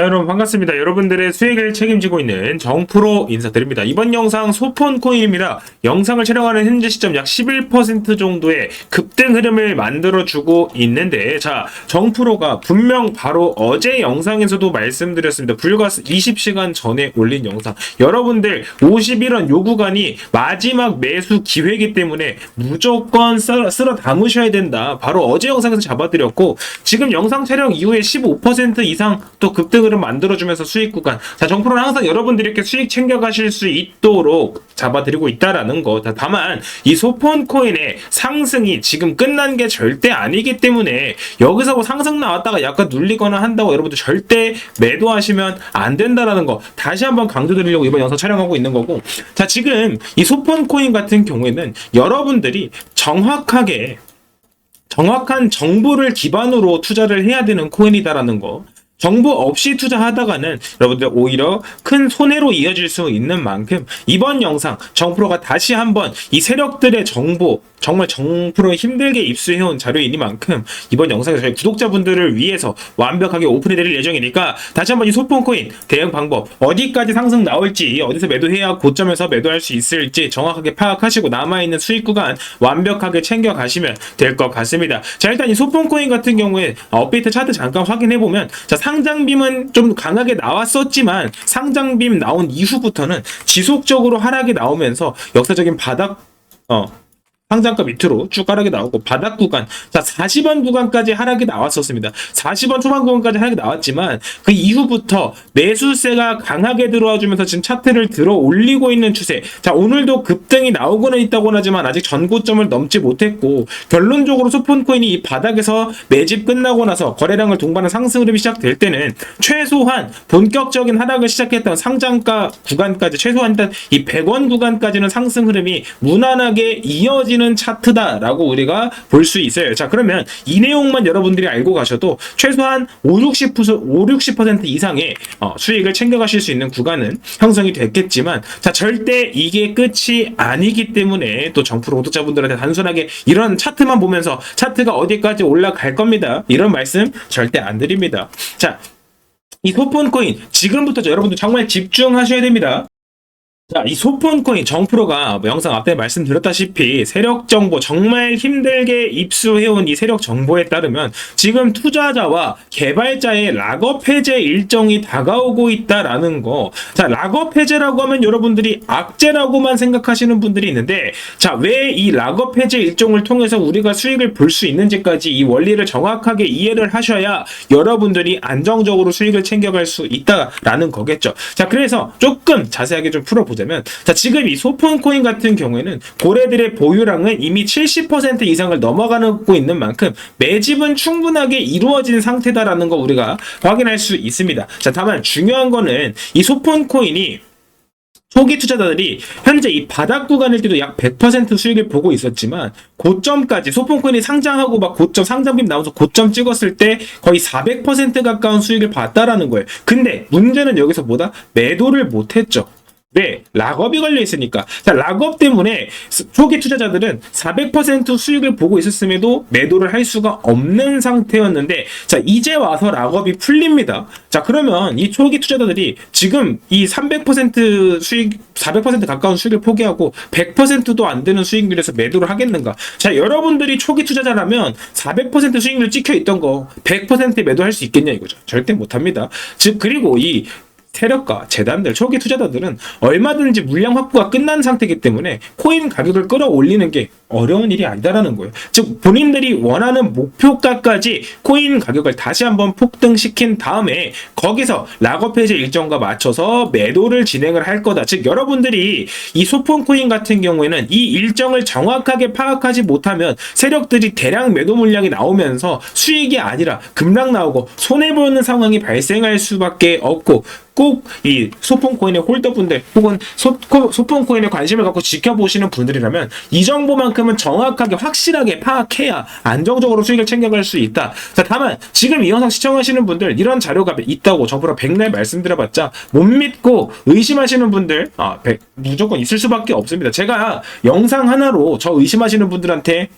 자 여러분 반갑습니다. 여러분들의 수익을 책임지고 있는 정프로 인사드립니다. 이번 영상 소폰 코인입니다. 영상을 촬영하는 현재 시점 약 11% 정도의 급등 흐름을 만들어주고 있는데 자 정프로가 분명 바로 어제 영상에서도 말씀드렸습니다. 불과 20시간 전에 올린 영상 여러분들 51원 요 구간이 마지막 매수 기회이기 때문에 무조건 쓸어, 쓸어 담으셔야 된다. 바로 어제 영상에서 잡아드렸고 지금 영상 촬영 이후에 15% 이상 또 급등을 만들어주면서 수익 구간. 자, 정프로는 항상 여러분들이 이렇게 수익 챙겨가실 수 있도록 잡아드리고 있다라는 거. 자, 다만 이 소폰 코인의 상승이 지금 끝난 게 절대 아니기 때문에 여기서 뭐 상승 나왔다가 약간 눌리거나 한다고 여러분들 절대 매도하시면 안 된다라는 거 다시 한번 강조드리려고 이번 영상 촬영하고 있는 거고. 자, 지금 이 소폰 코인 같은 경우에는 여러분들이 정확하게 정확한 정보를 기반으로 투자를 해야 되는 코인이다라는 거. 정보 없이 투자하다가는 여러분들 오히려 큰 손해로 이어질 수 있는 만큼 이번 영상 정프로가 다시 한번 이 세력들의 정보 정말 정프로 힘들게 입수해온 자료이니만큼 이번 영상에서 저희 구독자분들을 위해서 완벽하게 오픈해드릴 예정이니까 다시 한번 이 소폰코인 대응 방법 어디까지 상승 나올지 어디서 매도해야 고점에서 매도할 수 있을지 정확하게 파악하시고 남아있는 수익 구간 완벽하게 챙겨가시면 될 것 같습니다. 자 일단 이 소폰코인 같은 경우에 업데이트 차트 잠깐 확인해보면 자 상장빔은 좀 강하게 나왔었지만 상장빔 나온 이후부터는 지속적으로 하락이 나오면서 역사적인 바닥 어 상장가 밑으로 쭉 하락이 나오고 바닥 구간 자 40원 구간까지 하락이 나왔었습니다. 40원 초반 구간까지 하락이 나왔지만 그 이후부터 매수세가 강하게 들어와 주면서 지금 차트를 들어 올리고 있는 추세. 자 오늘도 급등이 나오고는 있다고는 하지만 아직 전고점을 넘지 못했고 결론적으로 소폰코인이 이 바닥에서 매집 끝나고 나서 거래량을 동반한 상승 흐름이 시작될 때는 최소한 본격적인 하락을 시작했던 상장가 구간까지 최소한 일단 이 100원 구간까지는 상승 흐름이 무난하게 이어지는 차트다라고 우리가 볼 수 있어요. 자, 그러면 이 내용만 여러분들이 알고 가셔도 최소한 5, 60%, 5, 60% 이상의 어, 수익을 챙겨가실 수 있는 구간은 형성이 됐겠지만 자, 절대 이게 끝이 아니기 때문에 또 정프로 구독자분들한테 단순하게 이런 차트만 보면서 차트가 어디까지 올라갈 겁니다. 이런 말씀 절대 안 드립니다. 자, 이 소폰 코인 지금부터 여러분들 정말 집중하셔야 됩니다. 자, 이 소폰코인 정프로가 뭐 영상 앞에 말씀드렸다시피 세력 정보 정말 힘들게 입수해온 이 세력 정보에 따르면 지금 투자자와 개발자의 락업 해제 일정이 다가오고 있다라는 거. 자, 락업 해제라고 하면 여러분들이 악재라고만 생각하시는 분들이 있는데, 자, 왜 이 락업 해제 일정을 통해서 우리가 수익을 볼 수 있는지까지 이 원리를 정확하게 이해를 하셔야 여러분들이 안정적으로 수익을 챙겨갈 수 있다라는 거겠죠. 자, 그래서 조금 자세하게 좀 풀어보자 면, 자, 지금 이 소폰 코인 같은 경우에는 고래들의 보유량은 이미 70% 이상을 넘어가고 있는 만큼 매집은 충분하게 이루어진 상태다라는 거 우리가 확인할 수 있습니다. 자, 다만 중요한 거는 이 소폰 코인이 초기 투자자들이 현재 이 바닥 구간일 때도 약 100% 수익을 보고 있었지만 고점까지 소폰코인이 상장하고 막 고점 상장빔 나오면서 고점 찍었을 때 거의 400% 가까운 수익을 봤다라는 거예요. 근데 문제는 여기서 뭐다? 매도를 못했죠. 왜? 락업이 걸려 있으니까. 자, 락업 때문에 스- 초기 투자자들은 400% 수익을 보고 있었음에도 매도를 할 수가 없는 상태였는데, 자, 이제 와서 락업이 풀립니다. 자, 그러면 이 초기 투자자들이 지금 이 300% 수익, 400% 가까운 수익을 포기하고 100%도 안 되는 수익률에서 매도를 하겠는가? 자, 여러분들이 초기 투자자라면 400% 수익률 찍혀 있던 거 100% 매도할 수 있겠냐 이거죠. 절대 못 합니다. 즉, 그리고 이 세력과 재단들, 초기 투자자들은 얼마든지 물량 확보가 끝난 상태이기 때문에 코인 가격을 끌어올리는 게 어려운 일이 아니다라는 거예요. 즉 본인들이 원하는 목표가까지 코인 가격을 다시 한번 폭등시킨 다음에 거기서 락업 해제 일정과 맞춰서 매도를 진행을 할 거다. 즉 여러분들이 이 소폰 코인 같은 경우에는 이 일정을 정확하게 파악하지 못하면 세력들이 대량 매도 물량이 나오면서 수익이 아니라 급락 나오고 손해 보는 상황이 발생할 수밖에 없고 꼭 이 소폰 코인의 홀더분들 혹은 소, 소폰 코인에 관심을 갖고 지켜보시는 분들이라면 이 정보만큼은 정확하게 확실하게 파악해야 안정적으로 수익을 챙겨갈 수 있다. 자, 다만 지금 이 영상 시청하시는 분들 이런 자료가 있다고 저보다 백날 말씀드려봤자 못 믿고 의심하시는 분들 아, 백- 무조건 있을 수밖에 없습니다. 제가 영상 하나로 저 의심하시는 분들한테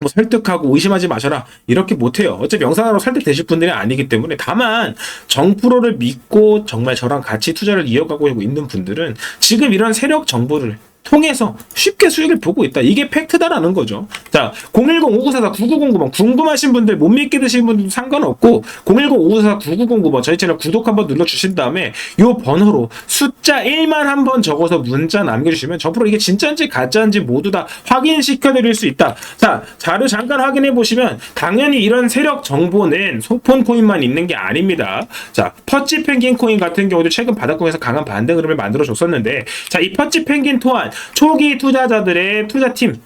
뭐 설득하고 의심하지 마셔라. 이렇게 못해요. 어차피 영상으로 설득되실 분들이 아니기 때문에 다만 정프로를 믿고 정말 저랑 같이 투자를 이어가고 있는 분들은 지금 이런 세력 정보를 통해서 쉽게 수익을 보고 있다. 이게 팩트다라는 거죠. 자, 010-5944-9909번 궁금하신 분들 못 믿게 드시는 분들 상관없고 010-5944-9909번 저희 채널 구독 한번 눌러주신 다음에 요 번호로 숫자 1만 한번 적어서 문자 남겨주시면 저프로 이게 진짜인지 가짜인지 모두 다 확인시켜 드릴 수 있다. 자, 자료 잠깐 확인해 보시면 당연히 이런 세력 정보는 소폰 코인만 있는 게 아닙니다. 자, 퍼치 펭귄 코인 같은 경우도 최근 바닥권에서 강한 반등 흐름을 만들어 줬었는데 자, 이 퍼치 펭귄 또한 초기 투자자들의 투자팀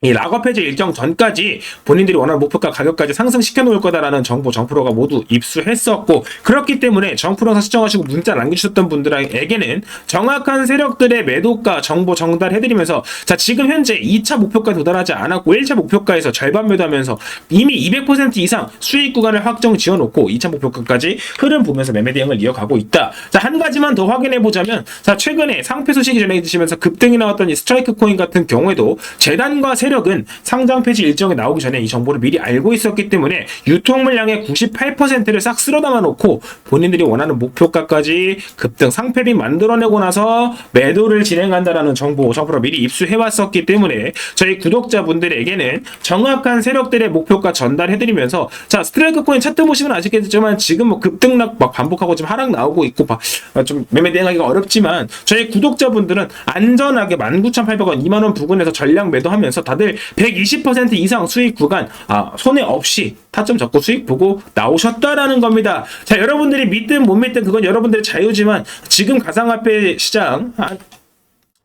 이 락업 해제 일정 전까지 본인들이 원하는 목표가 가격까지 상승시켜 놓을 거다라는 정보 정프로가 모두 입수했었고 그렇기 때문에 정프로에서 시청하시고 문자 남겨주셨던 분들에게는 정확한 세력들의 매도가 정보 전달해드리면서 자 지금 현재 2차 목표가 도달하지 않았고 1차 목표가에서 절반 매도하면서 이미 200% 이상 수익 구간을 확정 지어놓고 2차 목표가까지 흐름 보면서 매매 대응을 이어가고 있다. 자한 가지만 더 확인해 보자면 자 최근에 상패 소식이 전해지면서 급등이 나왔던 이 스트라이크 코인 같은 경우에도 재단과 세력은 상장 폐지 일정이 나오기 전에 이 정보를 미리 알고 있었기 때문에 유통 물량의 98%를 싹 쓸어 담아 놓고 본인들이 원하는 목표가까지 급등 상패비 만들어내고 나서 매도를 진행한다라는 정보 정보를 미리 입수해 왔었기 때문에 저희 구독자분들에게는 정확한 세력들의 목표가 전달해드리면서 자 스트라이크 코인 차트 보시면 아시겠지만 지금 뭐 급등락 막 반복하고 지금 하락 나오고 있고 봐- 아, 좀 매매 대응하기가 어렵지만 저희 구독자분들은 안전하게 19,800원 2만원 부근에서 전량 매도하면서 다들 120% 이상 수익 구간 아, 손해 없이 타점 잡고 수익 보고 나오셨다라는 겁니다. 자 여러분들이 믿든 못 믿든 그건 여러분들의 자유지만 지금 가상화폐 시장 아,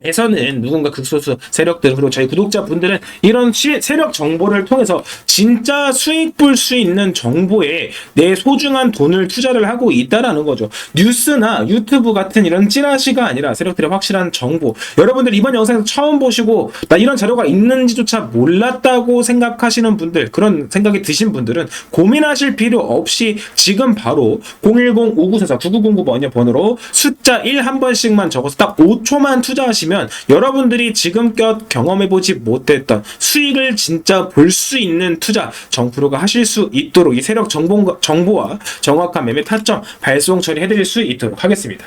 에서는 누군가 극소수 세력들 그리고 저희 구독자분들은 이런 시- 세력 정보를 통해서 진짜 수익 볼 수 있는 정보에 내 소중한 돈을 투자를 하고 있다라는 거죠. 뉴스나 유튜브 같은 이런 찌라시가 아니라 세력들의 확실한 정보. 여러분들 이번 영상에서 처음 보시고 나 이런 자료가 있는지조차 몰랐다고 생각하시는 분들 그런 생각이 드신 분들은 고민하실 필요 없이 지금 바로 010-5944-9909번의 번호로 숫자 1 한 번씩만 적어서 딱 5초만 투자하 시면 여러분들이 지금껏 경험해보지 못했던 수익을 진짜 볼 수 있는 투자 정프로가 하실 수 있도록 이 세력 정보, 정보와 정확한 매매 타점 발송 처리해드릴 수 있도록 하겠습니다.